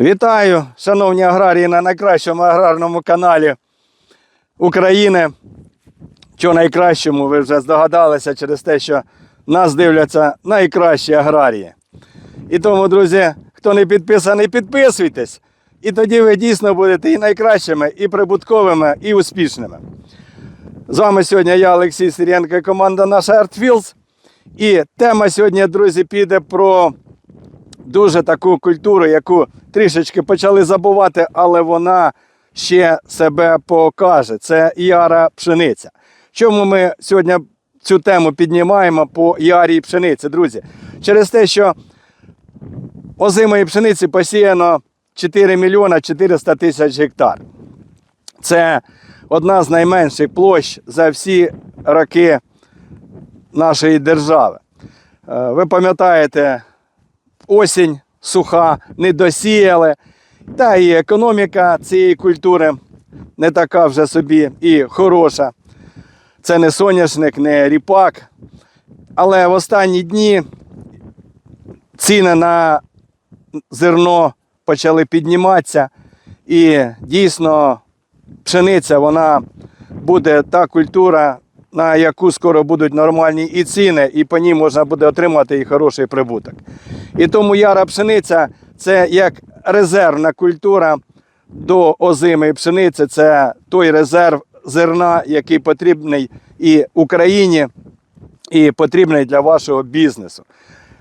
Вітаю, шановні аграрії, на найкращому аграрному каналі України. Що найкращому, ви вже здогадалися через те, що нас дивляться найкращі аграрії. І тому, друзі, хто не підписаний, підписуйтесь. І тоді ви дійсно будете і найкращими, і прибутковими, і успішними. З вами сьогодні я, Олексій Сиренко, і команда наша ArtFields. І тема сьогодні, друзі, піде про дуже таку культуру, яку трішечки почали забувати, але вона ще себе покаже. Це яра пшениця. Чому ми сьогодні цю тему піднімаємо по ярій пшениці, друзі? Через те, що озимої пшениці посіяно 4 мільйона 400 тисяч гектар. Це одна з найменших площ за всі роки нашої держави. Е, Ви пам'ятаєте, осінь суха, не досіяли. Та і економіка цієї культури не така вже собі і хороша. Це не соняшник, не ріпак. Але в останні дні ціни на зерно почали підніматися. І дійсно пшениця вона буде та культура, на яку скоро будуть нормальні і ціни, і по ній можна буде отримати і хороший прибуток. І тому яра пшениця це як резервна культура до озимої пшениці. Це той резерв зерна, який потрібний і Україні, і потрібний для вашого бізнесу.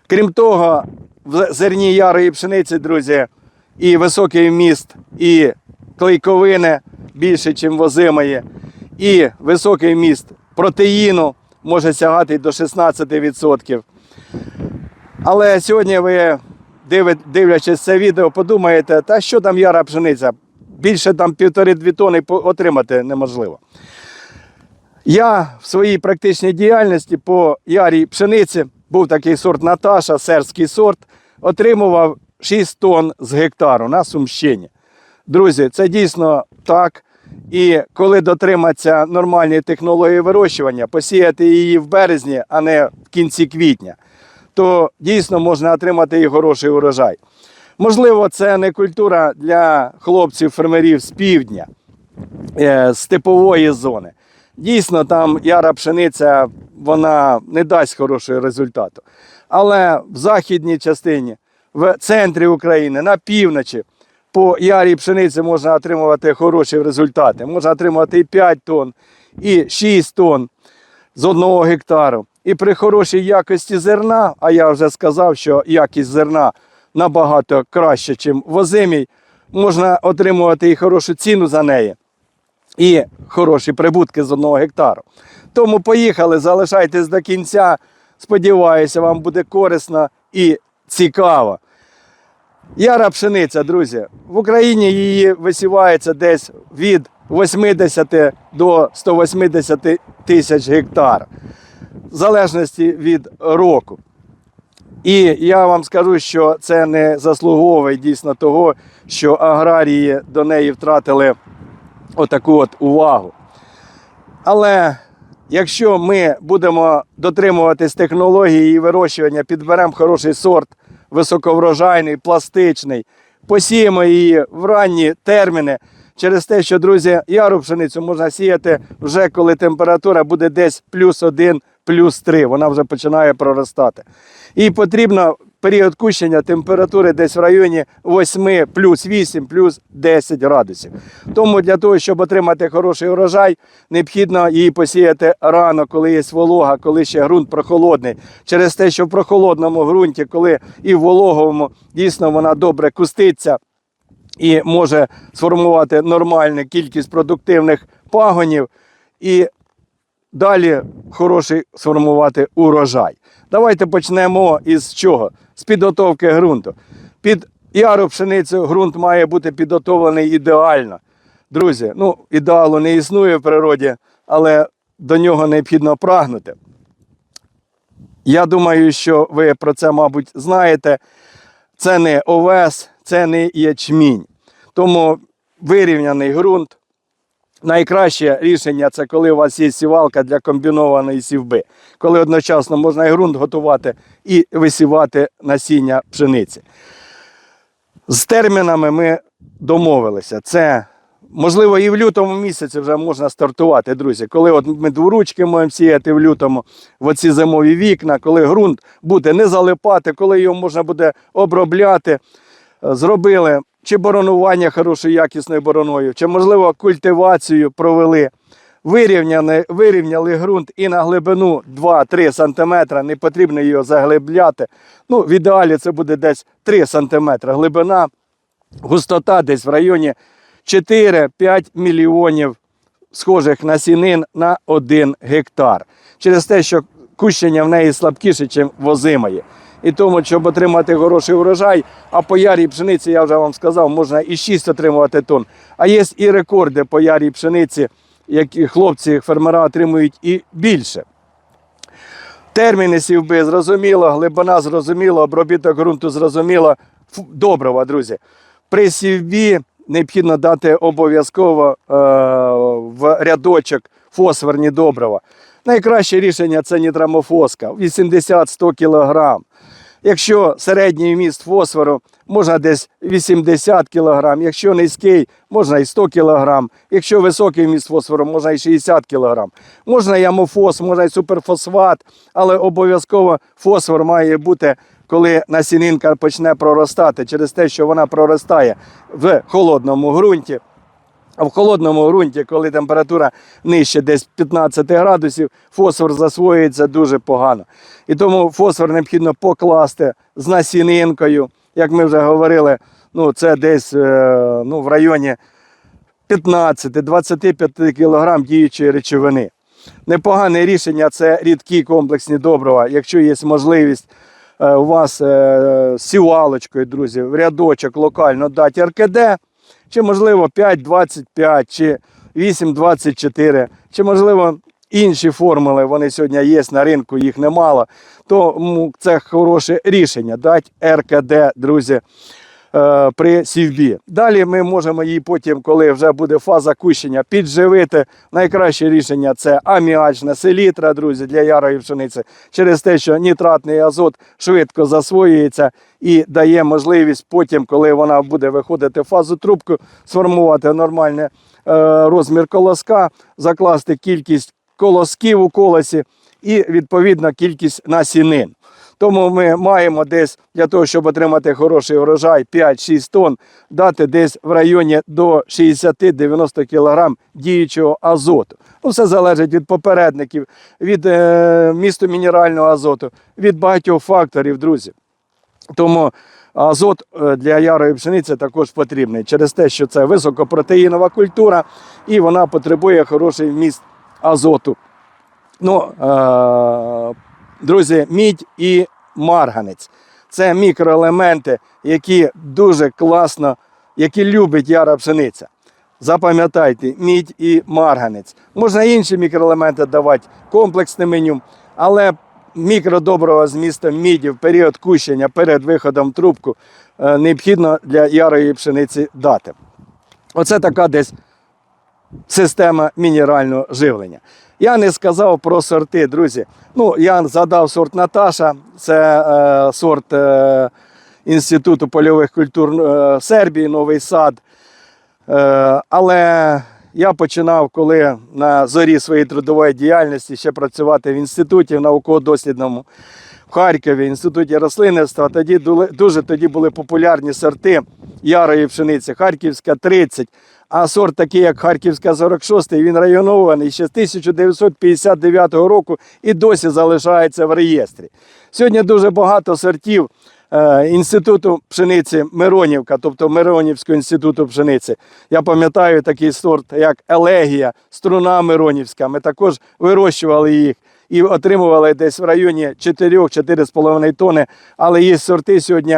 Крім того, в зерні ярої пшениці, друзі, і високий вміст, і клейковини більше, ніж возимої, і високий вміст протеїну може сягати до 16%. Але сьогодні ви, дивлячись це відео, подумаєте, та що там яра пшениця? Більше там півтори-дві тони отримати неможливо. Я в своїй практичній діяльності по ярій пшениці був такий сорт Наташа, сербський сорт, отримував 6 тонн з гектару на Сумщині. Друзі, це дійсно так. І коли дотриматися нормальної технології вирощування, посіяти її в березні, а не в кінці квітня, то дійсно можна отримати і хороший урожай. Можливо, це не культура для хлопців-фермерів з півдня, е, з типової зони. Дійсно, там яра пшениця вона не дасть хорошого результату. Але в західній частині, в центрі України, на півночі, по ярій пшениці можна отримувати хороші результати. Можна отримувати і 5 тонн, і 6 тонн з одного гектару. І при хорошій якості зерна, а я вже сказав, що якість зерна набагато краще, ніж в озимій, можна отримувати і хорошу ціну за неї і хороші прибутки з одного гектару. Тому поїхали, залишайтесь до кінця. Сподіваюся, вам буде корисно і цікаво. Яра пшениця, друзі. В Україні її висівається десь від 80 до 180 тисяч гектар, в залежності від року. І я вам скажу, що це не заслуговує дійсно того, що аграрії до неї втратили отаку от увагу. Але якщо ми будемо дотримуватись технології її вирощування, підберемо хороший сорт, високоврожайний, пластичний, посіємо її в ранні терміни. Через те, що, друзі, яру пшеницю можна сіяти вже коли температура буде десь плюс 1, плюс 3, вона вже починає проростати. І потрібно період кущення температури десь в районі 8, плюс 8, плюс 10 градусів. Тому для того, щоб отримати хороший урожай, необхідно її посіяти рано, коли є волога, коли ще ґрунт прохолодний. Через те, що в прохолодному ґрунті, коли і в вологовому, дійсно вона добре куститься і може сформувати нормальну кількість продуктивних пагонів. І далі хороший сформувати урожай. Давайте почнемо із чого? З підготовки ґрунту. Під яру пшеницю ґрунт має бути підготовлений ідеально. Друзі, ну ідеалу не існує в природі, але до нього необхідно прагнути. Я думаю, що ви про це, мабуть, знаєте. Це не овес, це не ячмінь. Тому вирівняний ґрунт, Найкраще рішення це коли у вас є сівалка для комбінованої сівби, коли одночасно можна і ґрунт готувати і висівати насіння пшениці. З термінами ми домовилися. Це можливо і в лютому місяці вже можна стартувати, друзі. Коли от ми дворучки маємо сіяти в лютому, в оці зимові вікна, коли ґрунт буде не залипати, коли його можна буде обробляти, зробили чи боронування хорошою якісною бороною, чи можливо культивацію провели. Вирівняли, вирівняли ґрунт і на глибину 2-3 см, не потрібно його заглибляти. Ну, в ідеалі це буде десь 3 см глибина, густота десь в районі 4-5 мільйонів схожих насінин на 1 гектар. Через те, що кущення в неї слабкіше, ніж возимої. І тому, щоб отримати хороший урожай, а по ярій пшениці, я вже вам сказав, можна і 6 отримувати тонн. А є і рекорди по ярій пшениці, які хлопці, фермера отримують і більше. Терміни сівби зрозуміло, глибина зрозуміло, обробіток ґрунту зрозуміло. Доброго, друзі. При сівбі необхідно дати обов'язково е, в рядочок фосфорні добрива. Найкраще рішення це нітрамофоска 80-100 кг. Якщо середній вміст фосфору можна десь 80 кг, якщо низький, можна і 100 кг, якщо високий вміст фосфору, можна і 60 кг. Можна і амофос, можна і суперфосфат, але обов'язково фосфор має бути, коли насінинка почне проростати, через те, що вона проростає в холодному ґрунті. А в холодному ґрунті, коли температура нижче десь 15 градусів, фосфор засвоюється дуже погано. І тому фосфор необхідно покласти з насінинкою, як ми вже говорили, ну це десь е, ну, в районі 15-25 кг діючої речовини. Непогане рішення це рідкі комплексні добрива. Якщо є можливість е, у вас е, сівалочкою, друзі, в рядочок локально дати РКД, чи можливо 5,25, чи 8,24, чи можливо інші формули, вони сьогодні є на ринку, їх немало, то це хороше рішення дати РКД, друзі, при сівбі. Далі ми можемо її потім, коли вже буде фаза кущення, підживити. Найкраще рішення це аміачна селітра, друзі, для ярої пшениці, через те, що нітратний азот швидко засвоюється і дає можливість потім, коли вона буде виходити в фазу трубку, сформувати нормальний е, розмір колоска, закласти кількість колосків у колосі і відповідно кількість насінин. Тому ми маємо десь для того, щоб отримати хороший урожай 5-6 тонн, дати десь в районі до 60-90 кг діючого азоту. Ну, все залежить від попередників, від е, місту мінерального азоту, від багатьох факторів, друзі. Тому азот е, для ярої пшениці також потрібний через те, що це високопротеїнова культура і вона потребує хороший вміст азоту. Ну, е, друзі, мідь і марганець. Це мікроелементи, які дуже класно, які любить яра пшениця. Запам'ятайте, мідь і марганець. Можна інші мікроелементи давати комплексним меню, але мікродоброго з містом міді в період кущення перед виходом трубку е, необхідно для ярої пшениці дати. Оце така десь система мінерального живлення. Я не сказав про сорти, друзі. Ну, я задав сорт Наташа, це е, сорт е, Інституту польових культур е, Сербії, Новий сад. Е, але я починав, коли на зорі своєї трудової діяльності ще працювати в інституті в науково-дослідному в Харкові, інституті рослинництва. Тоді дуже тоді були популярні сорти ярої пшениці, Харківська 30. А сорт такий, як Харківська 46, він районований ще з 1959 року і досі залишається в реєстрі. Сьогодні дуже багато сортів е, інституту пшениці Миронівка, тобто Миронівського інституту пшениці. Я пам'ятаю такий сорт, як Елегія, струна Миронівська. Ми також вирощували їх і отримували десь в районі 4-4,5 тонни. Але є сорти сьогодні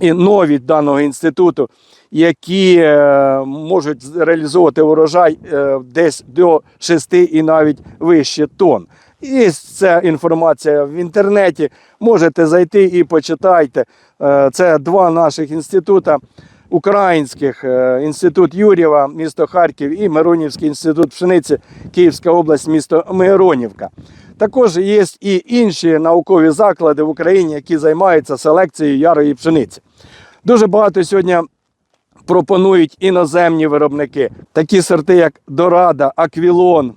і нові даного інституту, які е, можуть реалізовувати урожай е, десь до 6 і навіть вище тонн. Є ця інформація в інтернеті. Можете зайти і почитайте. Е, Це два наших інститута українських: інститут Юрєва, місто Харків, і Миронівський інститут пшениці, Київська область, місто Миронівка. Також є і інші наукові заклади в Україні, які займаються селекцією ярої пшениці. Дуже багато сьогодні пропонують іноземні виробники. Такі сорти, як Дорада, Аквілон,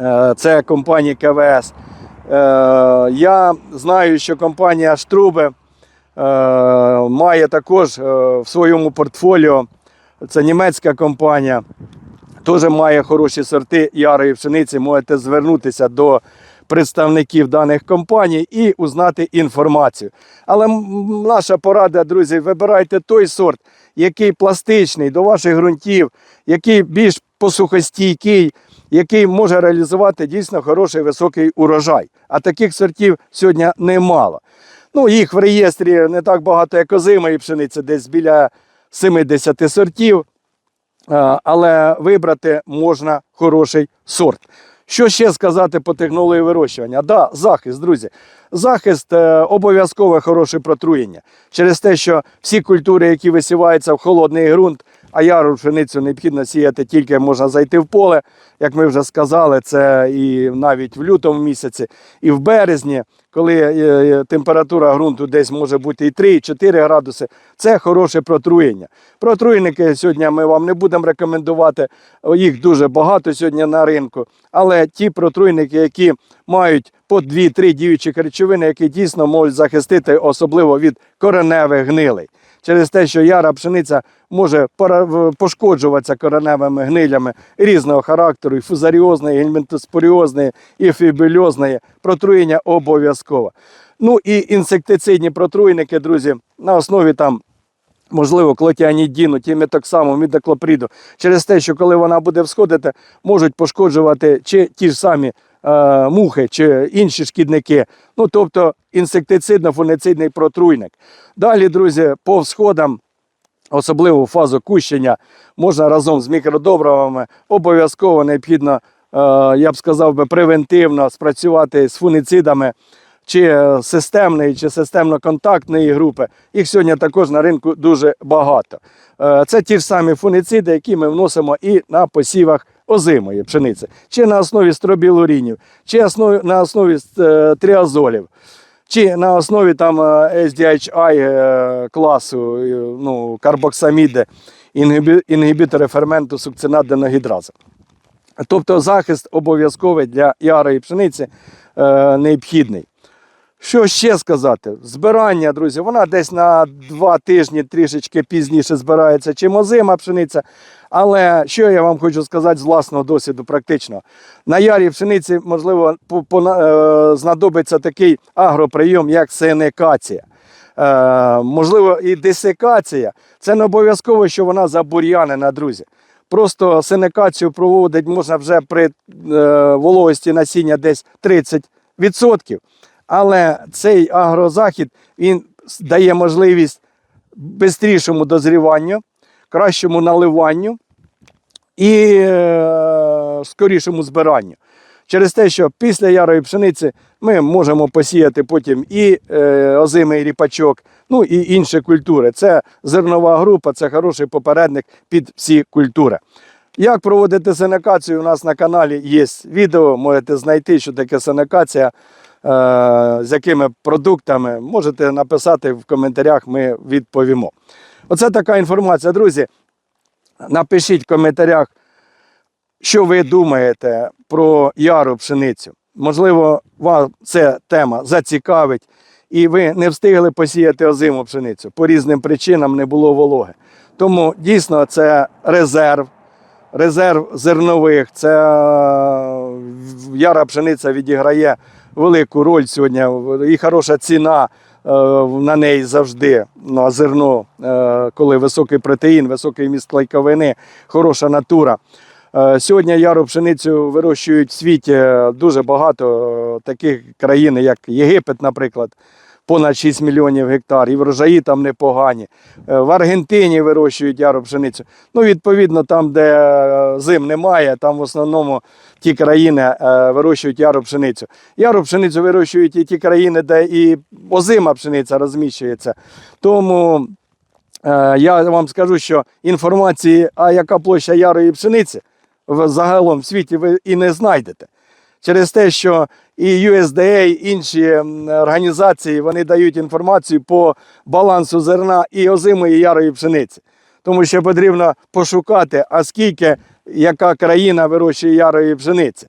е, це компанії КВС. Е, Я знаю, що компанія Штрубе е, має також в своєму портфоліо. Це німецька компанія. Теж має хороші сорти ярої пшениці. Можете звернутися до представників даних компаній і узнати інформацію. Але наша порада, друзі, вибирайте той сорт, який пластичний до ваших ґрунтів, який більш посухостійкий, який може реалізувати дійсно хороший високий урожай. А таких сортів сьогодні немало. Ну, їх в реєстрі не так багато, як озимої пшениці, десь біля 70 сортів. Е, але вибрати можна хороший сорт. Що ще сказати по технології вирощування? Да, захист, друзі. Захист е, обов'язкове хороше протруєння. Через те, що всі культури, які висіваються в холодний ґрунт, а яру пшеницю необхідно сіяти тільки можна зайти в поле. Як ми вже сказали, це і навіть в лютому місяці, і в березні, коли е, е, температура ґрунту десь може бути і 3, і 4 градуси, це хороше протруєння. Протруйники сьогодні ми вам не будемо рекомендувати, їх дуже багато сьогодні на ринку. Але ті протруйники, які мають по 2-3 діючі речовини, які дійсно можуть захистити, особливо від кореневих гнилей. Через те, що яра пшениця може пошкоджуватися кореневими гнилями різного характеру, і фузаріозної, і гельмінтоспоріозної, і фібульозної, протруєння обов'язково. Ну і інсектицидні протруйники, друзі, на основі там можливо, клотіанідіну, тіметоксаму, мідоклоприду, через те, що коли вона буде всходити, можуть пошкоджувати чи ті ж самі мухи, чи інші шкідники. Ну, тобто інсектицидно-фунгицидний протруйник. Далі, друзі, по всходам. Особливо фазу кущення можна разом з мікродобривами обов'язково необхідно, е, я б сказав би, превентивно спрацювати з фунгицидами чи е, системної, чи системно-контактної групи. Їх сьогодні також на ринку дуже багато. Е, Це ті ж самі фунгициди, які ми вносимо і на посівах озимої пшениці, чи на основі стробілурінів, чи на основі е, тріазолів. Чи на основі там е, SDHI е, класу, ну, карбоксаміди, інгібі- інгібітори ферменту сукцинат-деногідраза. Тобто захист обов'язковий для ярої пшениці необхідний. Що ще сказати? Збирання, друзі, вона десь на два тижні трішечки пізніше збирається, чим озима пшениця. Але що я вам хочу сказати з власного досвіду практично. На ярій пшениці, можливо, е, знадобиться такий агроприйом, як сенекація. Е, можливо, і десикація. Це не обов'язково, що вона забур'янена, друзі. Просто сенекацію проводить можна вже при е, вологості насіння десь 30%. Але цей агрозахід він дає можливість швидшому дозріванню, кращому наливанню і е, скорішому збиранню. Через те, що після ярої пшениці ми можемо посіяти потім і е, озимий ріпачок, ну і інші культури. Це зернова група, це хороший попередник під всі культури. Як проводити сенекацію? У нас на каналі є відео, можете знайти, що таке сенекація, з якими продуктами. Можете написати в коментарях, ми відповімо. Оце така інформація, друзі. Напишіть в коментарях, що ви думаєте про яру пшеницю. Можливо, вам ця тема зацікавить, і ви не встигли посіяти озиму пшеницю. По різним причинам не було вологи. Тому дійсно це резерв, резерв зернових. Це е, яра пшениця відіграє велику роль сьогодні. І хороша ціна е, на неї завжди на зерно, е, коли високий протеїн, високий міст лайковини, хороша натура. Е, Сьогодні яру пшеницю вирощують в світі дуже багато таких країн, як Єгипет, наприклад, понад 6 мільйонів гектар, і врожаї там непогані. Е, В Аргентині вирощують яру пшеницю. Ну, відповідно, там, де е, зим немає, там в основному ті країни е, вирощують яру пшеницю. Яру пшеницю вирощують і ті країни, де і озима пшениця розміщується. Тому Я вам скажу, що інформації, а яка площа ярої пшениці в загалом в світі ви і не знайдете. Через те, що і USDA, інші організації вони дають інформацію по балансу зерна і озимої ярої пшениці. Тому що потрібно пошукати, а скільки яка країна вирощує ярої пшениці.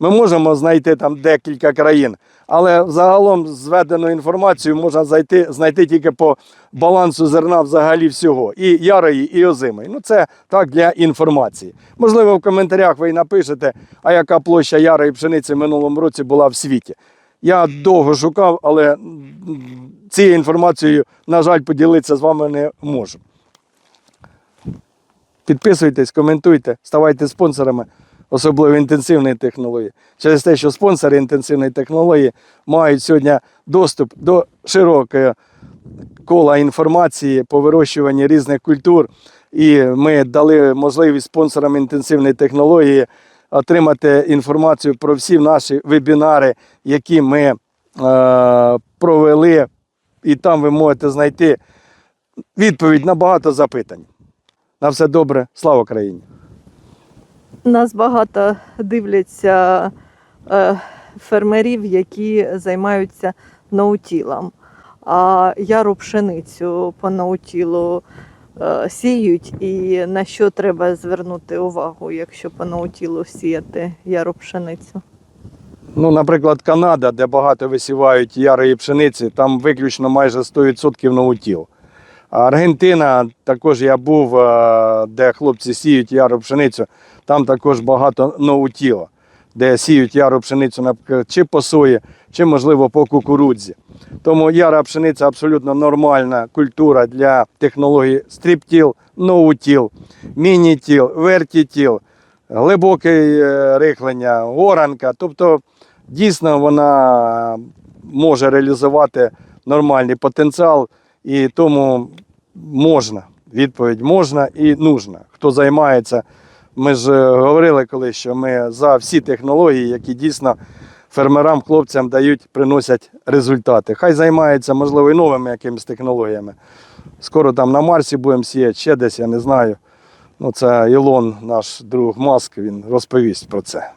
Ми можемо знайти там декілька країн, але загалом зведену інформацію можна знайти, знайти тільки по балансу зерна взагалі всього, і ярої, і озимої. Ну це так для інформації. Можливо, в коментарях ви й напишете, а яка площа ярої пшениці в минулому році була в світі. Я довго шукав, але цією інформацією, на жаль, поділитися з вами не можу. Підписуйтесь, коментуйте, ставайте спонсорами, особливо інтенсивної технології. Через те, що спонсори інтенсивної технології мають сьогодні доступ до широкого кола інформації по вирощуванні різних культур. І ми дали можливість спонсорам інтенсивної технології отримати інформацію про всі наші вебінари, які ми е, провели. І там ви можете знайти відповідь на багато запитань. На все добре, слава Україні! Нас багато дивляться е, фермерів, які займаються наутілом. А яру пшеницю по наутілу е, сіють, і на що треба звернути увагу, якщо по наутілу сіяти яру пшеницю? Ну, наприклад, Канада, де багато висівають ярої пшениці, там виключно майже 100% наутіл. Аргентина, також я був, е, де хлопці сіють яру пшеницю, там також багато наутіла, де сіють яру пшеницю наприклад, чи по сої, чи, можливо, по кукурудзі. Тому яра пшениця абсолютно нормальна культура для технологій стріптіл, ноутіл, мінітіл, вертітіл, глибоке е, рихлення, оранка. Тобто, дійсно, вона може реалізувати нормальний потенціал, і тому можна. Відповідь можна і нужна. Хто займається, ми ж е, говорили колись, що ми за всі технології, які дійсно фермерам, хлопцям дають, приносять результати. Хай займаються, можливо, і новими якимись технологіями. Скоро там на Марсі будемо сіяти, ще десь, я не знаю. Ну, це Ілон, наш друг Маск, він розповість про це.